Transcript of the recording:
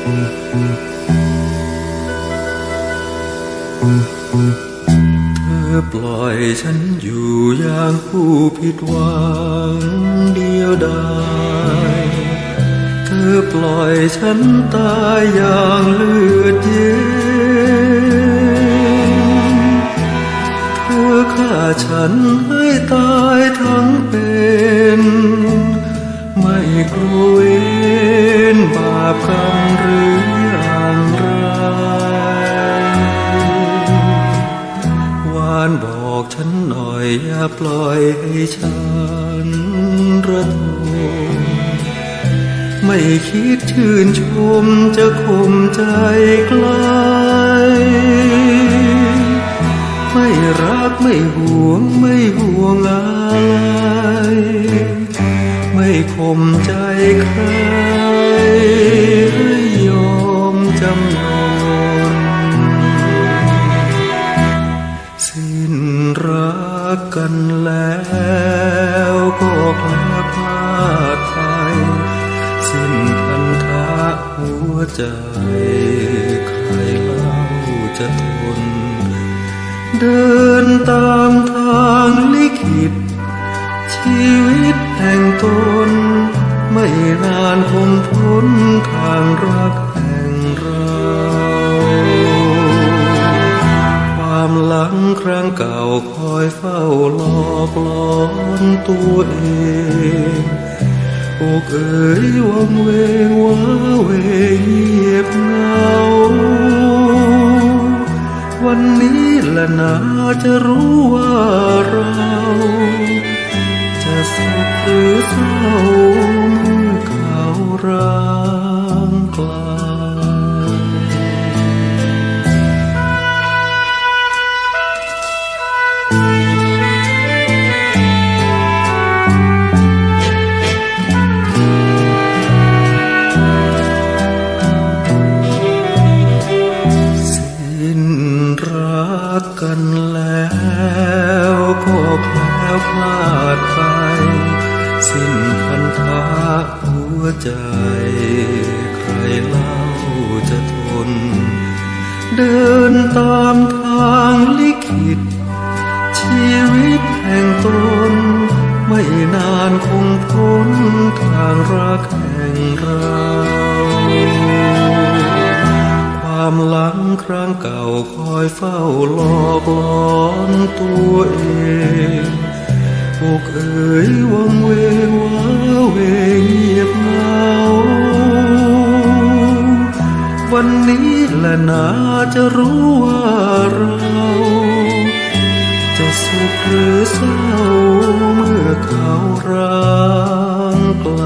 เธอปล่อยฉันอยู่อย่างผู้ผิดหวังเดียวดายเธอปล่อยฉันตายอย่างเลือดเย็นเธอฆ่าฉันให้ตายทั้งเป็น ไม่กลัวเวรบาปกรรม ให้ฉันระทมไม่คิดชื่นชมจะข่มใจใกล ไม่รักไม่ห่วงไม่ห่วงอะไรไม่ข่มใจใครให้ยอมจำนน กันแล้วก็พลาพลาดไปสิ้นพันธะหัวใจใครเล่าจะทน เดินตามทางลิขิต ชีวิตแห่งตน ไม่นานคงพ้นทางรักแห่งเรา หลังครั้งเก่าคอยเฝ้าหลอกหลอนตัวเองอกเอ๋ยวังเวงว้าเวเงียบเงา วันนี้ละนาจะรู้ว่าเรา จะสุขหรือเศร้าเมื่อเขาร้างกลสิ้นรักกันแล้วก็แคล้วคลา ใจใครเล่าจะทน เดินตาม ตน ไม่นานคงพ้นทางรักแห่งเราความหลังครั้งเก่าคอยเฝ้าหลอกหลอนตัวเองอกเอ๋ยวังเวงว้าเวเงียบเหงาวันนี้และนาจะรู้ว่าเรา จะสุขหรือเศร้าเมื่อเขาร้างไกล